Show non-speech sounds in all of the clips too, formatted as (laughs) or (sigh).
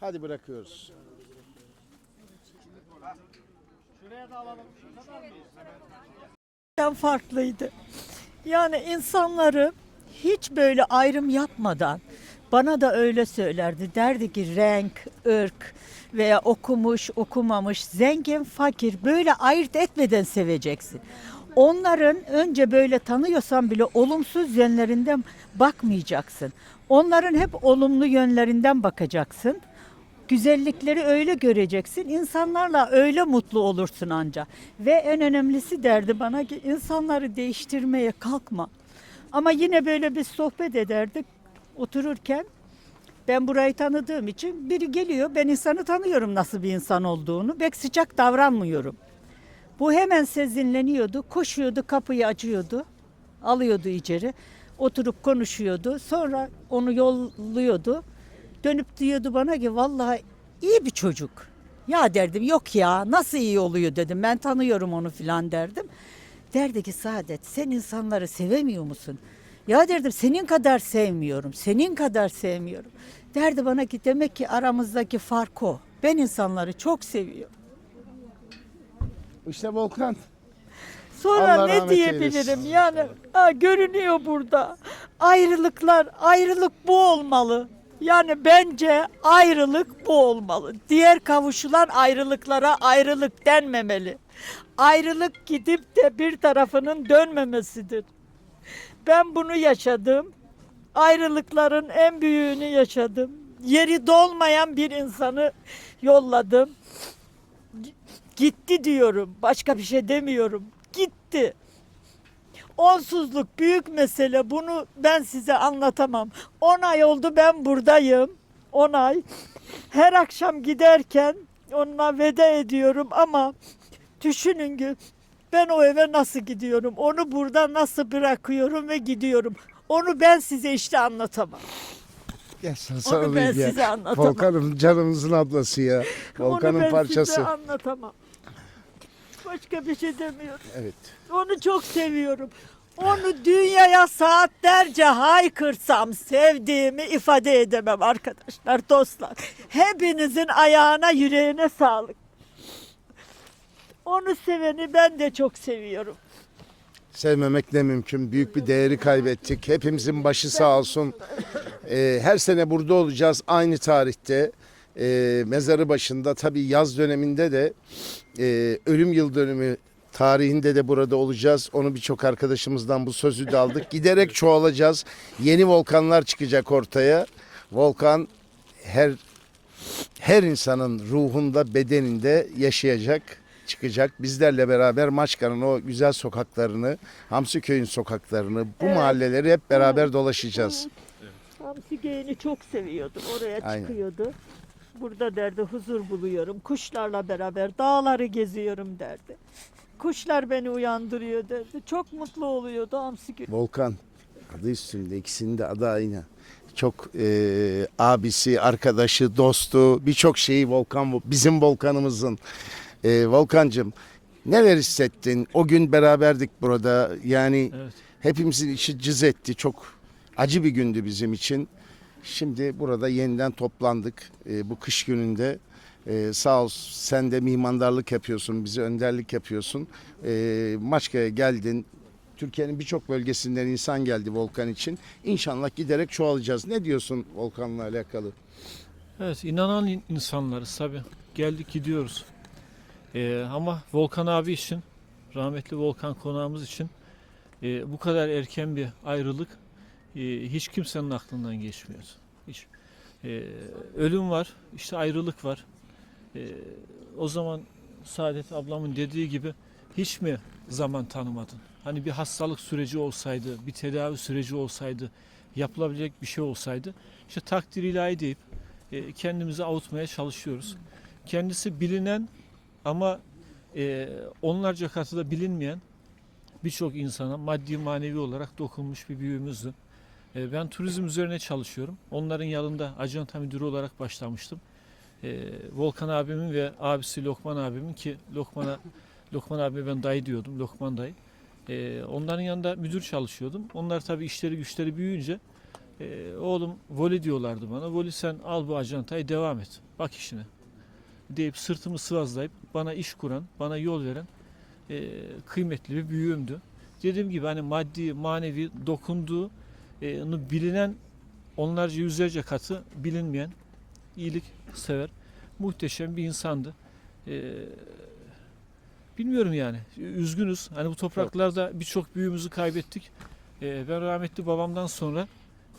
Hadi bırakıyoruz. Gerçekten farklıydı. Yani insanları hiç böyle ayrım yapmadan bana da öyle söylerdi. Derdi ki renk, ırk veya okumuş, okumamış, zengin, fakir böyle ayırt etmeden seveceksin. Onların önce böyle tanıyorsan bile olumsuz yönlerinden bakmayacaksın. Onların hep olumlu yönlerinden bakacaksın. Güzellikleri öyle göreceksin. İnsanlarla öyle mutlu olursun anca. Ve en önemlisi derdi bana ki insanları değiştirmeye kalkma. Ama yine böyle bir sohbet ederdik otururken. Ben burayı tanıdığım için biri geliyor. Ben insanı tanıyorum nasıl bir insan olduğunu. Pek sıcak davranmıyorum. Bu hemen sezinleniyordu. Koşuyordu, kapıyı açıyordu. Alıyordu içeri. Oturup konuşuyordu. Sonra onu yolluyordu. Dönüp diyordu bana ki vallahi iyi bir çocuk. Ya derdim yok ya nasıl iyi oluyor dedim. Ben tanıyorum onu filan derdim. Derdi ki Saadet sen insanları sevemiyor musun? Ya derdim senin kadar sevmiyorum. Senin kadar sevmiyorum. Derdi bana ki demek ki aramızdaki fark o. Ben insanları çok seviyorum. İşte Volkan. Sonra Allah ne rahmet diyebilirim eylesin. yani ha, görünüyor burada. Ayrılıklar, ayrılık bu olmalı. Yani bence ayrılık bu olmalı. Diğer kavuşulan ayrılıklara ayrılık denmemeli. Ayrılık gidip de bir tarafının dönmemesidir. Ben bunu yaşadım. Ayrılıkların en büyüğünü yaşadım. Yeri dolmayan bir insanı yolladım. Gitti diyorum. Başka bir şey demiyorum. Gitti. Onsuzluk büyük mesele. Bunu ben size anlatamam. 10 ay oldu ben buradayım. 10 ay. Her akşam giderken onunla veda ediyorum ama düşünün ki ben o eve nasıl gidiyorum? Onu burada nasıl bırakıyorum ve gidiyorum? Onu ben size işte anlatamam. Gel sana Onu ben ya. size anlatamam. Volkan'ım canımızın ablası ya. Onu Volkan'ın ben parçası. size anlatamam. Başka bir şey demiyorum. Evet. Onu çok seviyorum. Onu dünyaya saatlerce haykırsam sevdiğimi ifade edemem arkadaşlar, dostlar. Hepinizin ayağına, yüreğine sağlık. Onu seveni ben de çok seviyorum. Sevmemek ne mümkün. Büyük bir değeri kaybettik. Hepimizin başı sağ olsun. Ee, her sene burada olacağız aynı tarihte. Ee, mezarı başında tabii yaz döneminde de e, ölüm yıl dönümü tarihinde de burada olacağız. Onu birçok arkadaşımızdan bu sözü de aldık. Giderek çoğalacağız. Yeni volkanlar çıkacak ortaya. Volkan her her insanın ruhunda, bedeninde yaşayacak, çıkacak. Bizlerle beraber Maçka'nın o güzel sokaklarını, Hamsiköy'ün sokaklarını, bu Evet. mahalleleri hep beraber dolaşacağız. Hamsi Geyik'i çok seviyordum. Oraya Aynen. çıkıyordu. Burada derdi huzur buluyorum. Kuşlarla beraber dağları geziyorum derdi. Kuşlar beni uyandırıyor derdi. Çok mutlu oluyordu Hamsi Geyik. Volkan adı üstünde ikisinin de adı aynı. Çok e, abisi, arkadaşı, dostu, birçok şeyi Volkan bizim Volkan'ımızın. E, Volkancığım neler hissettin? O gün beraberdik burada. Yani Evet. hepimizin içi cız etti. Çok acı bir gündü bizim için. Şimdi burada yeniden toplandık e, bu kış gününde. E, sağ ol sen de mimandarlık yapıyorsun, bize önderlik yapıyorsun. E, Maçka'ya geldin. Türkiye'nin birçok bölgesinden insan geldi Volkan için. İnşallah giderek çoğalacağız. Ne diyorsun Volkan'la alakalı? Evet inanan in- insanlarız tabi. Geldik gidiyoruz. Ee, ama Volkan abi için, rahmetli Volkan konağımız için e, bu kadar erken bir ayrılık e, hiç kimsenin aklından geçmiyor. Hiç. E, ölüm var, işte ayrılık var. E, o zaman Saadet ablamın dediği gibi hiç mi zaman tanımadın? Hani bir hastalık süreci olsaydı, bir tedavi süreci olsaydı, yapılabilecek bir şey olsaydı, işte takdir ilahi deyip e, kendimizi avutmaya çalışıyoruz. Kendisi bilinen ama e, onlarca katı da bilinmeyen birçok insana maddi manevi olarak dokunmuş bir büyüğümüzdü. E, ben turizm üzerine çalışıyorum. Onların yanında acenta müdürü olarak başlamıştım. E, Volkan abimin ve abisi Lokman abimin ki Lokman'a (laughs) Lokman abime ben dayı diyordum. Lokman dayı. E, onların yanında müdür çalışıyordum. Onlar tabii işleri güçleri büyüyünce E, oğlum voli diyorlardı bana. Voli sen al bu ajantayı devam et. Bak işine. Deyip sırtımı sıvazlayıp bana iş kuran, bana yol veren e, kıymetli bir büyüğümdü. Dediğim gibi hani maddi, manevi dokunduğu onu bilinen onlarca yüzlerce katı bilinmeyen iyilik sever muhteşem bir insandı. E, bilmiyorum yani üzgünüz. Hani bu topraklarda birçok büyüğümüzü kaybettik. E, ben rahmetli babamdan sonra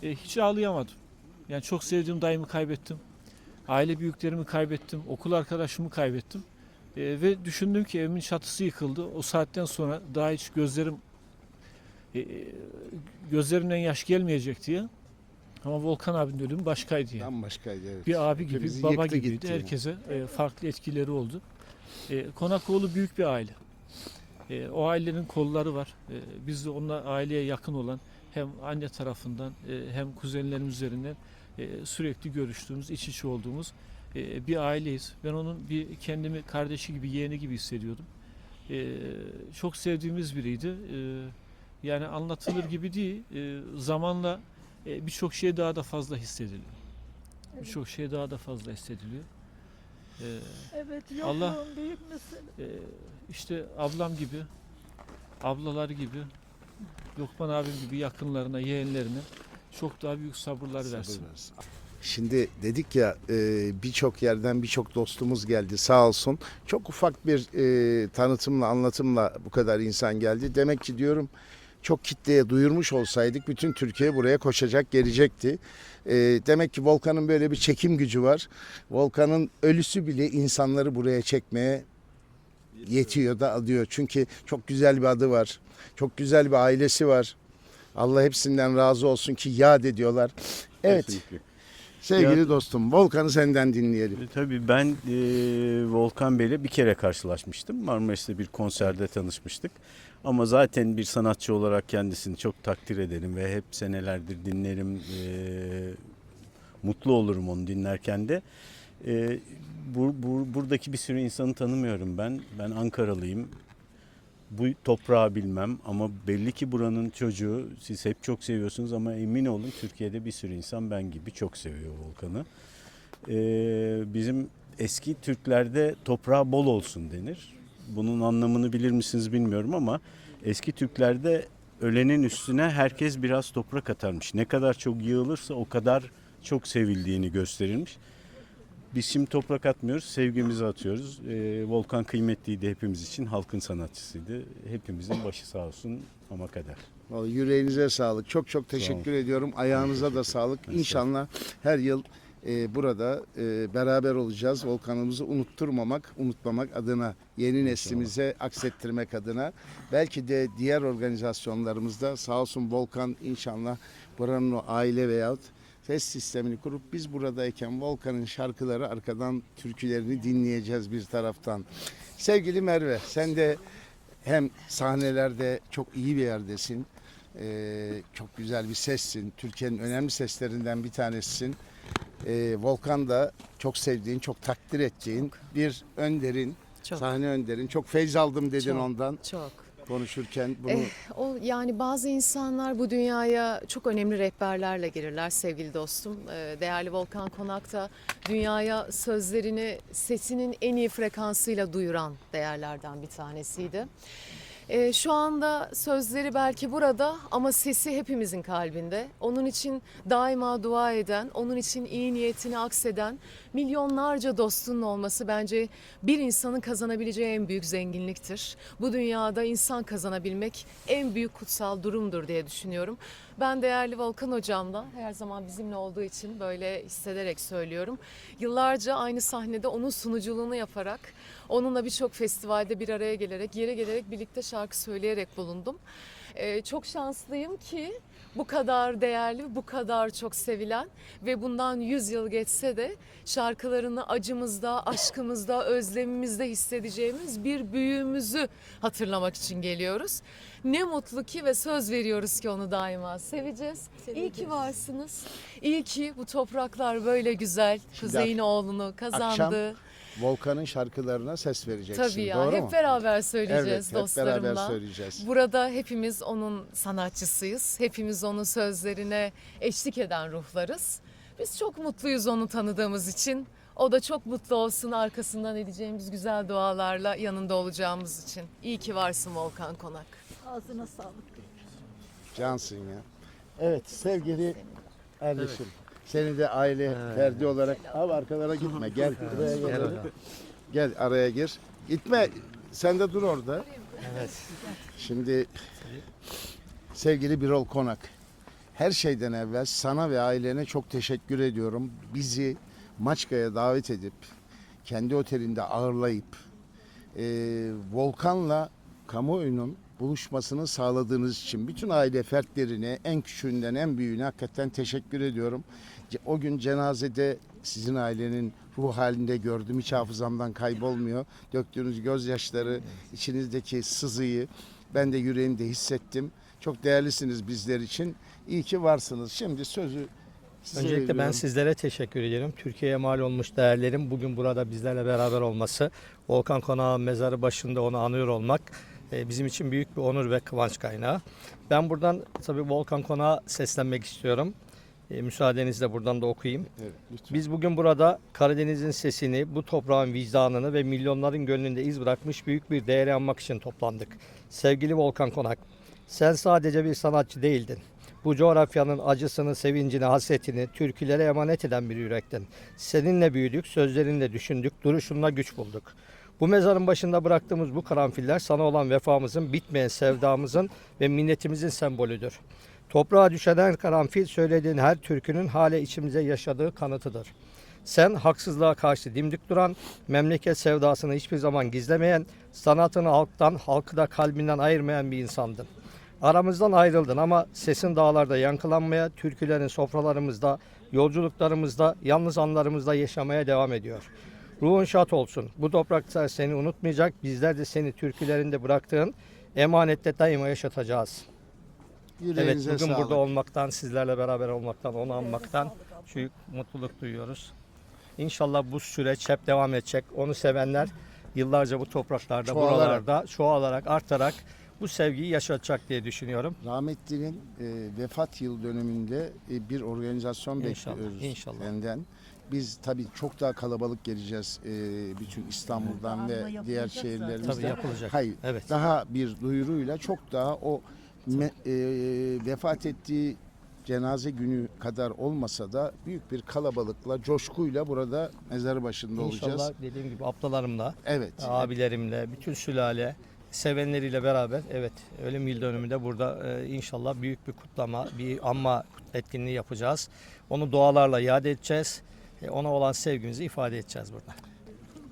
e, hiç ağlayamadım. Yani çok sevdiğim dayımı kaybettim. Aile büyüklerimi kaybettim. Okul arkadaşımı kaybettim. E, ve düşündüm ki evimin çatısı yıkıldı. O saatten sonra daha hiç gözlerim e, gözlerimden yaş gelmeyecek diye. Ama Volkan abinin ölümü başkaydı yani. Bambaşkaydı evet. Bir abi gibi, Ülkemizi baba yıktı gibiydi. gitti yani. Herkese e, farklı etkileri oldu. E, Konakoğlu büyük bir aile. E, o ailenin kolları var. E, biz de onunla aileye yakın olan hem anne tarafından e, hem kuzenlerim üzerinden e, sürekli görüştüğümüz, iç içe olduğumuz e, bir aileyiz. Ben onun bir kendimi kardeşi gibi, yeğeni gibi hissediyordum. E, çok sevdiğimiz biriydi. E, yani anlatılır gibi değil. E, zamanla e, birçok şey daha da fazla hissediliyor. Birçok şey daha da fazla hissediliyor. E, Evet Allah- yokluğun büyük mesele. e, işte ablam gibi, ablalar gibi, Lokman abim gibi yakınlarına, yeğenlerine çok daha büyük sabırlar Sabır versin. versin. Şimdi dedik ya e, birçok yerden birçok dostumuz geldi sağ olsun. Çok ufak bir tanıtımla anlatımla bu kadar insan geldi. Demek ki diyorum çok kitleye duyurmuş olsaydık bütün Türkiye buraya koşacak gelecekti. E, demek ki Volkan'ın böyle bir çekim gücü var. Volkan'ın ölüsü bile insanları buraya çekmeye yetiyor da alıyor. Çünkü çok güzel bir adı var. Çok güzel bir ailesi var. Allah hepsinden razı olsun ki yad ediyorlar. Evet. Kesinlikle. Sevgili Ya- dostum Volkan'ı senden dinleyelim. E, Tabii ben e, Volkan Bey'le bir kere karşılaşmıştım. Marmaris'te bir konserde tanışmıştık. Ama zaten bir sanatçı olarak kendisini çok takdir ederim ve hep senelerdir dinlerim. e, mutlu olurum onu dinlerken de. E, bu, bu, buradaki bir sürü insanı tanımıyorum ben. Ben Ankaralıyım. Bu toprağı bilmem ama belli ki buranın çocuğu siz hep çok seviyorsunuz ama emin olun Türkiye'de bir sürü insan ben gibi çok seviyor Volkan'ı. Ee, bizim eski Türklerde toprağı bol olsun denir. Bunun anlamını bilir misiniz bilmiyorum ama eski Türklerde ölenin üstüne herkes biraz toprak atarmış. Ne kadar çok yığılırsa o kadar çok sevildiğini gösterilmiş. Biz şimdi toprak atmıyoruz, sevgimizi atıyoruz. Ee, Volkan kıymetliydi hepimiz için, halkın sanatçısıydı. Hepimizin başı sağ olsun ama kader. Vallahi yüreğinize sağlık. Çok çok teşekkür ediyorum. Ayağınıza da sağlık. İnşallah her yıl e, burada e, beraber olacağız. Volkanımızı unutturmamak, unutmamak adına yeni neslimize aksettirmek adına. Belki de diğer organizasyonlarımızda sağ olsun Volkan inşallah buranın o aile veyahut ses sistemini kurup biz buradayken Volkan'ın şarkıları arkadan türkülerini dinleyeceğiz bir taraftan. Sevgili Merve sen de hem sahnelerde çok iyi bir yerdesin. Ee, çok güzel bir sessin. Türkiye'nin önemli seslerinden bir tanesisin. Ee, Volkan da çok sevdiğin, çok takdir ettiğin bir önderin, Çok. sahne önderin. Çok feyz aldım dedin Çok. ondan Çok. konuşurken. Bunu Eh, o yani bazı insanlar bu dünyaya çok önemli rehberlerle gelirler sevgili dostum. Ee, Değerli Volkan Konak'ta dünyaya sözlerini sesinin en iyi frekansıyla duyuran değerlerden bir tanesiydi. Ee, şu anda sözleri belki burada ama sesi hepimizin kalbinde. Onun için daima dua eden, onun için iyi niyetini akseden milyonlarca dostunun olması bence bir insanın kazanabileceği en büyük zenginliktir. Bu dünyada insan kazanabilmek en büyük kutsal durumdur diye düşünüyorum. Ben değerli Volkan hocamla her zaman bizimle olduğu için böyle hissederek söylüyorum. Yıllarca aynı sahnede onun sunuculuğunu yaparak, onunla birçok festivalde bir araya gelerek, yere gelerek birlikte şarkı söyleyerek bulundum. Ee, çok şanslıyım ki bu kadar değerli, bu kadar çok sevilen ve bundan 100 yıl geçse de şarkılarını acımızda, aşkımızda, özlemimizde hissedeceğimiz bir büyüğümüzü hatırlamak için geliyoruz. Ne mutlu ki ve söz veriyoruz ki onu daima seveceğiz. İyi ki varsınız. İyi ki bu topraklar böyle güzel. Şimdi Kuzey'in oğlunu kazandı. Volkan'ın şarkılarına ses vereceksin. Tabii ya Doğru hep mu? beraber söyleyeceğiz evet, hep dostlarımla. beraber söyleyeceğiz. Burada hepimiz onun sanatçısıyız. Hepimiz onun sözlerine eşlik eden ruhlarız. Biz çok mutluyuz onu tanıdığımız için. O da çok mutlu olsun arkasından edeceğimiz güzel dualarla yanında olacağımız için. İyi ki varsın Volkan Konak. Ağzına sağlık. Cansın ya. Evet sevgili kardeşim. Seni de aile ferdi olarak abi arkalara gitme gel buraya gel. Gel araya gir. Gitme sen de dur orada. Evet. Şimdi sevgili Birol Konak. Her şeyden evvel sana ve ailene çok teşekkür ediyorum. Bizi Maçka'ya davet edip kendi otelinde ağırlayıp e, Volkan'la kamuoyunun buluşmasını sağladığınız için bütün aile fertlerine en küçüğünden en büyüğüne hakikaten teşekkür ediyorum. O gün cenazede sizin ailenin ruh halinde gördüm. Hiç hafızamdan kaybolmuyor. Döktüğünüz gözyaşları, içinizdeki sızıyı ben de yüreğimde hissettim. Çok değerlisiniz bizler için. İyi ki varsınız. Şimdi sözü size Öncelikle ben veriyorum. sizlere teşekkür ederim. Türkiye'ye mal olmuş değerlerim bugün burada bizlerle beraber olması, Volkan Konağı'nın mezarı başında onu anıyor olmak bizim için büyük bir onur ve kıvanç kaynağı. Ben buradan tabii Volkan Konak'a seslenmek istiyorum. E, müsaadenizle buradan da okuyayım. Evet, lütfen. Biz bugün burada Karadeniz'in sesini, bu toprağın vicdanını ve milyonların gönlünde iz bırakmış büyük bir değeri anmak için toplandık. Sevgili Volkan Konak, sen sadece bir sanatçı değildin. Bu coğrafyanın acısını, sevincini, hasretini türkülere emanet eden bir yürektin. Seninle büyüdük, sözlerinle düşündük, duruşunla güç bulduk. Bu mezarın başında bıraktığımız bu karanfiller sana olan vefamızın, bitmeyen sevdamızın ve minnetimizin sembolüdür. Toprağa düşen her karanfil söylediğin her türkünün hale içimize yaşadığı kanıtıdır. Sen haksızlığa karşı dimdik duran, memleket sevdasını hiçbir zaman gizlemeyen, sanatını halktan, halkı da kalbinden ayırmayan bir insandın. Aramızdan ayrıldın ama sesin dağlarda yankılanmaya, türkülerin sofralarımızda, yolculuklarımızda, yalnız anlarımızda yaşamaya devam ediyor. Ruhun şad olsun. Bu topraklar seni unutmayacak. Bizler de seni türkülerinde bıraktığın emanette daima yaşatacağız. Evet Yüreğinize bugün sağlık. burada olmaktan, sizlerle beraber olmaktan, onu anmaktan büyük mutluluk duyuyoruz. İnşallah bu süreç hep devam edecek. Onu sevenler yıllarca bu topraklarda, Çoğalarak. buralarda çoğalarak, artarak bu sevgiyi yaşatacak diye düşünüyorum. Rahmetlinin e, vefat yıl dönümünde e, bir organizasyon İnşallah, bekliyoruz inşallah. senden. Biz tabii çok daha kalabalık geleceğiz e, bütün İstanbul'dan ve diğer şehirlerimizden. Tabii yapılacak. Hayır, Evet. daha bir duyuruyla çok daha o me- e, vefat ettiği cenaze günü kadar olmasa da büyük bir kalabalıkla, coşkuyla burada mezarı başında İnşallah olacağız. dediğim gibi ablalarımla, Evet. abilerimle, bütün sülale, sevenleriyle beraber evet ölüm yıl dönümünde burada e, inşallah büyük bir kutlama, bir anma etkinliği yapacağız. Onu dualarla yad edeceğiz. E, ona olan sevgimizi ifade edeceğiz burada.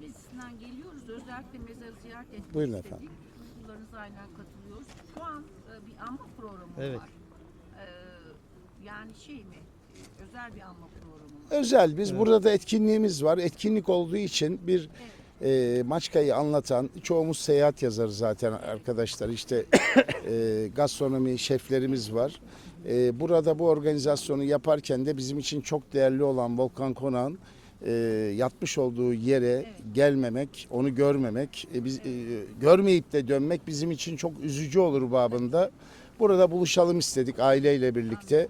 Biz sizden geliyoruz. Özellikle mezarı ziyaret etmek Buyurun istedik. efendim. Duygularınıza aynen katılıyoruz. Şu an e, bir anma programı Evet. var. E, yani şey mi? Özel bir anma programı mı? Özel. Biz burada da etkinliğimiz var. Etkinlik olduğu için bir e, Maçka'yı anlatan çoğumuz seyahat yazarı zaten arkadaşlar. İşte (coughs) e, gastronomi şeflerimiz var. E, burada bu organizasyonu yaparken de bizim için çok değerli olan Volkan Konak'ın e, yatmış olduğu yere gelmemek, onu görmemek, e, biz e, görmeyip de dönmek bizim için çok üzücü olur babında. Burada buluşalım istedik aileyle birlikte.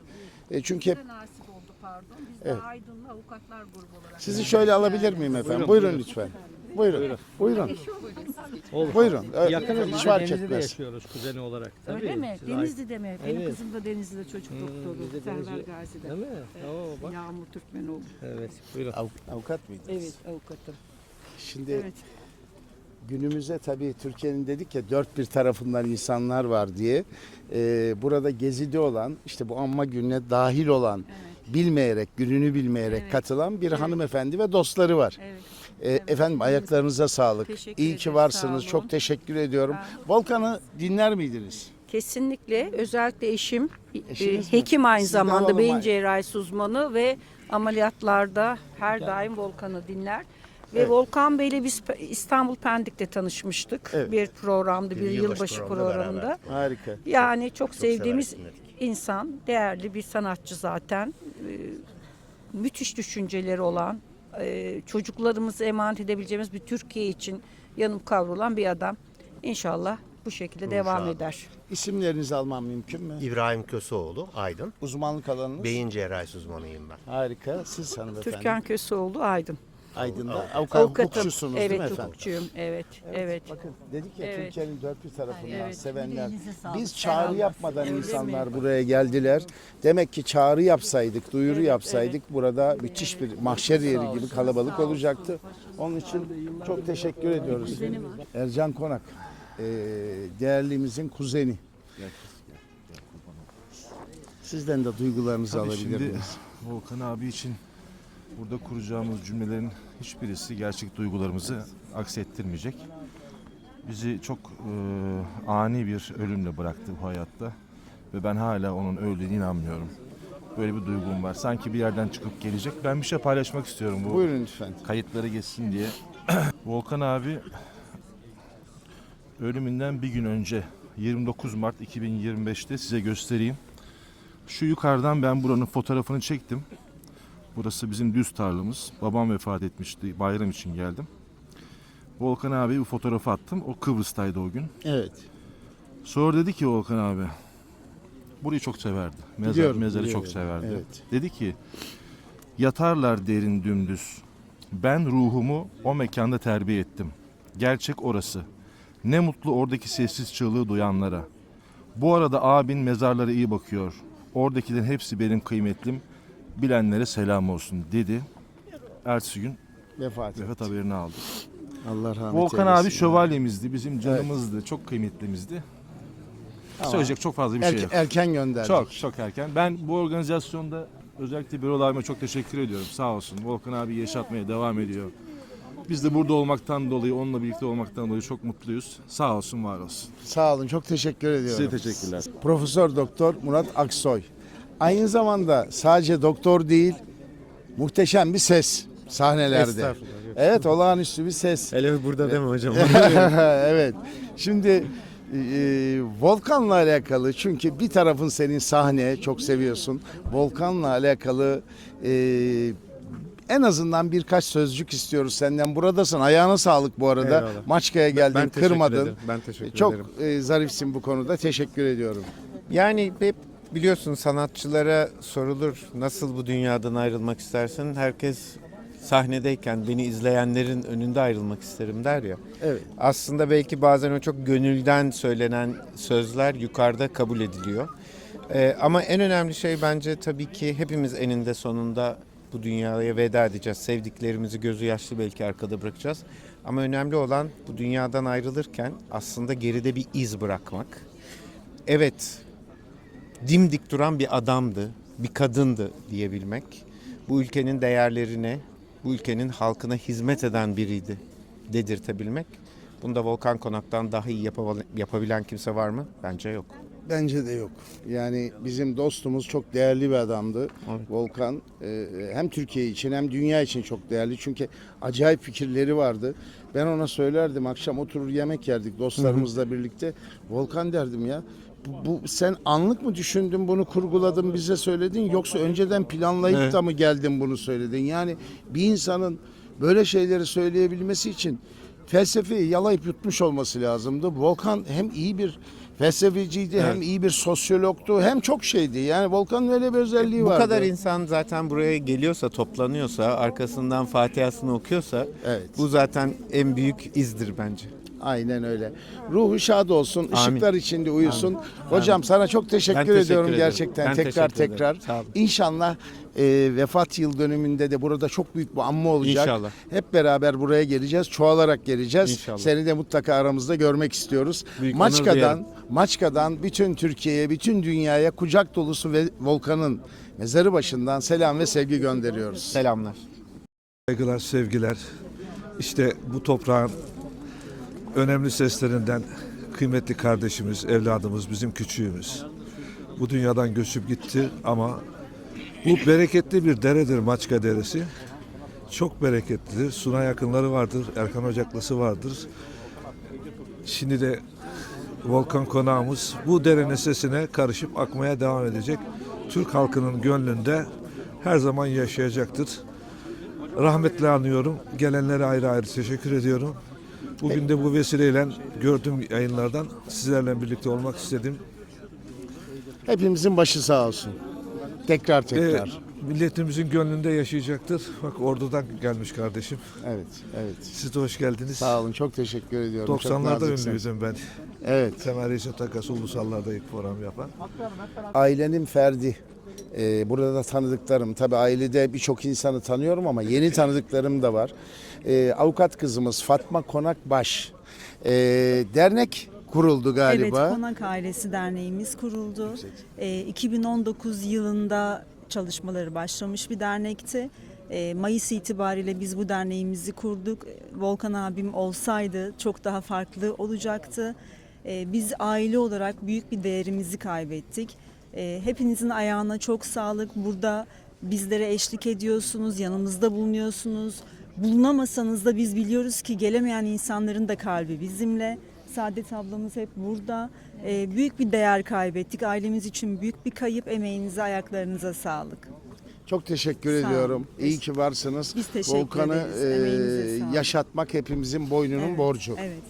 E, çünkü hep pardon. Biz de Evet. Aydın'la Avukatlar Grubu olarak. Sizi şöyle alabilir miyim efendim? Buyurun, lütfen. Buyurun. Buyurun. Olur. Buyurun. Ö- Yakınız Hiç fark Denizli'de etmez. yaşıyoruz kuzeni olarak. Öyle Tabii, mi? siz Denizli'de mi? Benim Evet. kızım da Denizli'de çocuk Hmm, doktoru. biz de Server Denizli- Gazi'de. Değil mi? Oo, bak. Yağmur Türkmenoğlu. Evet, buyurun. Av- Avukat mıydınız? Evet avukatım. Şimdi Evet. günümüze tabii Türkiye'nin dedik ya dört bir tarafından insanlar var diye. Ee, burada gezide olan işte bu anma gününe dahil olan bilmeyerek gününü bilmeyerek Evet. katılan bir Evet. hanımefendi ve dostları var. Evet. Ee, Evet. efendim ayaklarınıza sağlık. Teşekkür İyi ki varsınız. Çok teşekkür ediyorum. Volkan'ı dinler miydiniz? Kesinlikle özellikle eşim Eşiniz e, mi? hekim aynı Siz zamanda beyin cerrahisi uzmanı ve ameliyatlarda her daim Volkan'ı dinler. Ve Evet. Volkan Bey'le biz İstanbul Pendik'te tanışmıştık. Evet. Bir programda, bir, Bir yılbaşı yılbaşı programında programında. Harika. Yani çok, severek sevdiğimiz dinledik. insan, değerli bir sanatçı zaten. Ee, müthiş düşünceleri olan, e, çocuklarımızı emanet edebileceğimiz bir Türkiye için yanıp kavrulan bir adam. İnşallah bu şekilde devam İnşallah. eder. İsimlerinizi almam mümkün mü? İbrahim Köseoğlu, Aydın. Uzmanlık alanınız? Beyin cerrahisi uzmanıyım ben. Harika. Siz hanımefendi. Türkan Köseoğlu Aydın. Aydın'da avukat, Avukatım. hukukçusunuz değil mi Evet efendim? hukukçuyum. Evet. Evet. Bakın dedik ya Evet. Türkiye'nin dört bir tarafından Evet. sevenler. Biz çağrı yapmadan Öyle insanlar mi? buraya geldiler. Demek ki çağrı yapsaydık, duyuru yapsaydık burada müthiş bir mahşer yeri gibi kalabalık olacaktı. Onun için çok teşekkür ediyoruz. Ercan Konak, eee, değerlimizin kuzeni. Sizden de duygularınızı Tabii alabilir şimdi miyiz? Volkan abi için burada kuracağımız cümlelerin hiçbirisi gerçek duygularımızı aksettirmeyecek. Bizi çok e, ani bir ölümle bıraktı bu hayatta ve ben hala onun öldüğüne inanmıyorum. Böyle bir duygum var. Sanki bir yerden çıkıp gelecek. Ben bir şey paylaşmak istiyorum bu Buyurun lütfen. kayıtları geçsin diye. (clears throat) Volkan abi ölümünden bir gün önce 29 Mart 2025'te size göstereyim. Şu yukarıdan ben buranın fotoğrafını çektim. Burası bizim düz tarlamız. Babam vefat etmişti. Bayram için geldim. Volkan abi bu fotoğrafı attım. O Kıbrıs'taydı o gün. Evet. Sonra dedi ki Volkan abi burayı çok severdi. Mezar, Biliyorum, mezarı biliyorum. çok severdi. Evet. Dedi ki yatarlar derin dümdüz. Ben ruhumu o mekanda terbiye ettim. Gerçek orası. Ne mutlu oradaki sessiz çığlığı duyanlara. Bu arada abin mezarlara iyi bakıyor. Oradakilerin hepsi benim kıymetlim. Bilenlere selam olsun dedi. Ertesi gün Vefat etti. vefat haberini aldı. Allah rahmet Volkan eylesin. abi şövalyemizdi. Bizim canımızdı. Çok kıymetlimizdi. Ama Söyleyecek çok fazla bir şey erken, yok. erken gönderdik. Çok çok erken. Ben bu organizasyonda özellikle Birol abime çok teşekkür ediyorum. Sağ olsun. Volkan abi yaşatmaya devam ediyor. Biz de burada olmaktan dolayı, onunla birlikte olmaktan dolayı çok mutluyuz. Sağ olsun, var olsun. Sağ olun. Çok teşekkür ediyorum. Size teşekkürler. Profesör Doktor Murat Aksoy. Aynı zamanda sadece doktor değil, muhteşem bir ses sahnelerde. Evet, olağanüstü bir ses. Hele burada deme hocam. (laughs) evet. Şimdi e, Volkan'la alakalı çünkü bir tarafın senin sahne çok seviyorsun. Volkan'la alakalı e, en azından birkaç sözcük istiyoruz senden. Buradasın. Ayağına sağlık bu arada. Eyvallah. Maçka'ya geldin, ben kırmadın. ederim. Ben teşekkür Çok ederim. e, zarifsin bu konuda. Teşekkür ediyorum. Yani hep biliyorsun sanatçılara sorulur nasıl bu dünyadan ayrılmak istersin? Herkes sahnedeyken beni izleyenlerin önünde ayrılmak isterim der ya. Evet. Aslında belki bazen o çok gönülden söylenen sözler yukarıda kabul ediliyor. Ee, ama en önemli şey bence tabii ki hepimiz eninde sonunda bu dünyaya veda edeceğiz. Sevdiklerimizi gözü yaşlı belki arkada bırakacağız. Ama önemli olan bu dünyadan ayrılırken aslında geride bir iz bırakmak. Evet, dimdik duran bir adamdı, bir kadındı diyebilmek. Bu ülkenin değerlerine, bu ülkenin halkına hizmet eden biriydi dedirtebilmek. Bunda Volkan Konak'tan daha iyi yapabil- yapabilen kimse var mı? Bence yok. Bence de yok. Yani bizim dostumuz çok değerli bir adamdı. Evet. Volkan e, hem Türkiye için hem dünya için çok değerli. Çünkü acayip fikirleri vardı. Ben ona söylerdim akşam oturur yemek yerdik dostlarımızla birlikte. Volkan derdim ya bu, bu sen anlık mı düşündün bunu kurguladın bize söyledin yoksa önceden planlayıp Evet. da mı geldin bunu söyledin? Yani bir insanın böyle şeyleri söyleyebilmesi için felsefeyi yalayıp yutmuş olması lazımdı. Volkan hem iyi bir felsefeciydi hem Evet. iyi bir sosyologtu hem çok şeydi. Yani Volkan'ın öyle bir özelliği Bu vardı. kadar insan zaten buraya geliyorsa, toplanıyorsa, arkasından Fatiha'sını okuyorsa Evet. bu zaten en büyük izdir bence. Aynen öyle. Ruhu şad olsun, Amin. ışıklar içinde uyusun. Hocam sana çok teşekkür, Ben teşekkür ediyorum ederim. gerçekten Ben tekrar teşekkür ederim. tekrar. Sağ olun. İnşallah e, vefat yıl dönümünde de burada çok büyük bir anma olacak. İnşallah. Hep beraber buraya geleceğiz, çoğalarak geleceğiz. İnşallah. Seni de mutlaka aramızda görmek istiyoruz. Büyük onur Maçka'dan, duyarım. Maçka'dan bütün Türkiye'ye, bütün dünyaya kucak dolusu ve Volkan'ın mezarı başından selam ve sevgi gönderiyoruz. Selamlar. Saygılar, sevgiler. İşte bu toprağın önemli seslerinden kıymetli kardeşimiz, evladımız, bizim küçüğümüz. Bu dünyadan göçüp gitti ama bu bereketli bir deredir Maçka Deresi. Çok bereketlidir. Suna yakınları vardır, Erkan Ocaklısı vardır. Şimdi de Volkan konağımız bu derenin sesine karışıp akmaya devam edecek. Türk halkının gönlünde her zaman yaşayacaktır. rahmetle anıyorum. Gelenlere ayrı ayrı teşekkür ediyorum. Bugün de bu vesileyle gördüğüm yayınlardan sizlerle birlikte olmak istedim. Hepimizin başı sağ olsun. Tekrar tekrar. milletimizin gönlünde yaşayacaktır. Bak ordudan gelmiş kardeşim. Evet, evet. Siz de hoş geldiniz. Sağ olun, çok teşekkür ediyorum. Çok 90'larda naziksin. ünlüydüm ben. Evet. Temel Reis'in takası ulusallarda ilk program yapan. Ailenin ferdi. Ee, burada da tanıdıklarım. Tabii ailede birçok insanı tanıyorum ama yeni tanıdıklarım da var. Ee, avukat kızımız Fatma Konakbaş. Ee, dernek kuruldu galiba. Evet, Konak Ailesi Derneğimiz kuruldu. Ee, 2019 yılında çalışmaları başlamış bir dernekti. Ee, Mayıs itibariyle biz bu derneğimizi kurduk. Volkan abim olsaydı çok daha farklı olacaktı. Ee, biz aile olarak büyük bir değerimizi kaybettik. Ee, hepinizin ayağına çok sağlık. Burada bizlere eşlik ediyorsunuz, yanımızda bulunuyorsunuz. Bulunamasanız da biz biliyoruz ki gelemeyen insanların da kalbi bizimle. Saadet ablamız hep burada. Ee, büyük bir değer kaybettik. Ailemiz için büyük bir kayıp. Emeğinize, ayaklarınıza sağlık. Çok teşekkür Sağ olun. ediyorum. İyi ki varsınız. Biz teşekkür Volkan'ı ederiz. e, Emeğinize sağlık. yaşatmak hepimizin boynunun Evet, borcu. Evet.